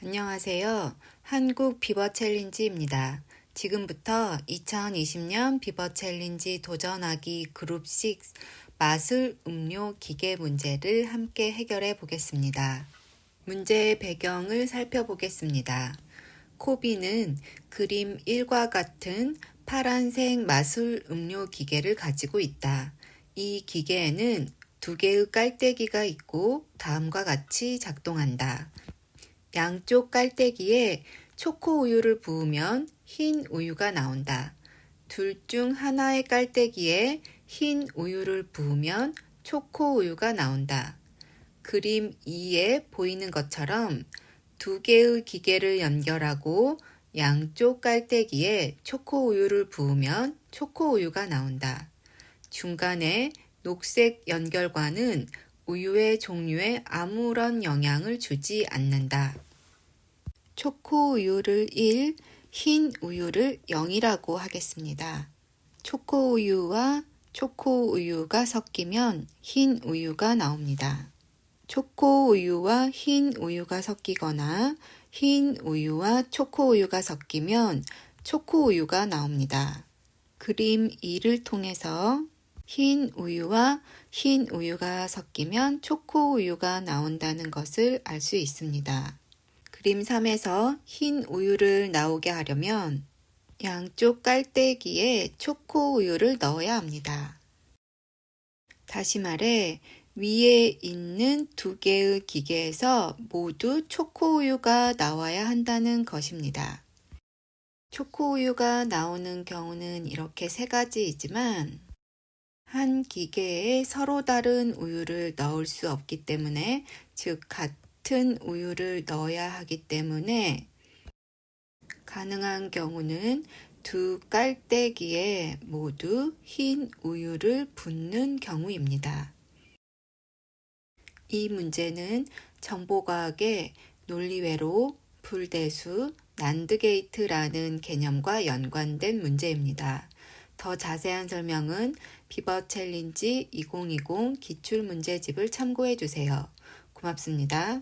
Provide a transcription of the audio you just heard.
안녕하세요. 한국 비버 챌린지입니다. 지금부터 2020년 비버 챌린지 도전하기 그룹 6 마술 음료 기계 문제를 함께 해결해 보겠습니다. 문제의 배경을 살펴보겠습니다. 코비는 그림 1과 같은 파란색 마술 음료 기계를 가지고 있다. 이 기계에는 두 개의 깔때기가 있고 다음과 같이 작동한다. 양쪽 깔때기에 초코 우유를 부으면 흰 우유가 나온다. 둘 중 하나의 깔때기에 흰 우유를 부으면 초코 우유가 나온다. 그림 2에 보이는 것처럼 두 개의 기계를 연결하고 양쪽 깔때기에 초코 우유를 부으면 초코 우유가 나온다. 중간에 녹색 연결관은 우유의 종류에 아무런 영향을 주지 않는다. 초코 우유를 1, 흰 우유를 0이라고 하겠습니다. 초코 우유와 초코 우유가 섞이면 흰 우유가 나옵니다. 초코 우유와 흰 우유가 섞이거나 흰 우유와 초코 우유가 섞이면 초코 우유가 나옵니다. 그림 2를 통해서 흰 우유와 흰 우유가 섞이면 초코 우유가 나온다는 것을 알 수 있습니다. 그림 3에서 흰 우유를 나오게 하려면 양쪽 깔때기에 초코 우유를 넣어야 합니다. 다시 말해 위에 있는 두 개의 기계에서 모두 초코 우유가 나와야 한다는 것입니다. 초코 우유가 나오는 경우는 이렇게 세 가지이지만 한 기계에 서로 다른 우유를 넣을 수 없기 때문에 즉 같은 우유를 넣어야 하기 때문에 가능한 경우는 두 깔때기에 모두 흰 우유를 붓는 경우입니다. 이 문제는 정보과학의 논리외로 불대수, 난드게이트라는 개념과 연관된 문제입니다. 더 자세한 설명은 비버 챌린지 2020 기출 문제집을 참고해 주세요. 고맙습니다.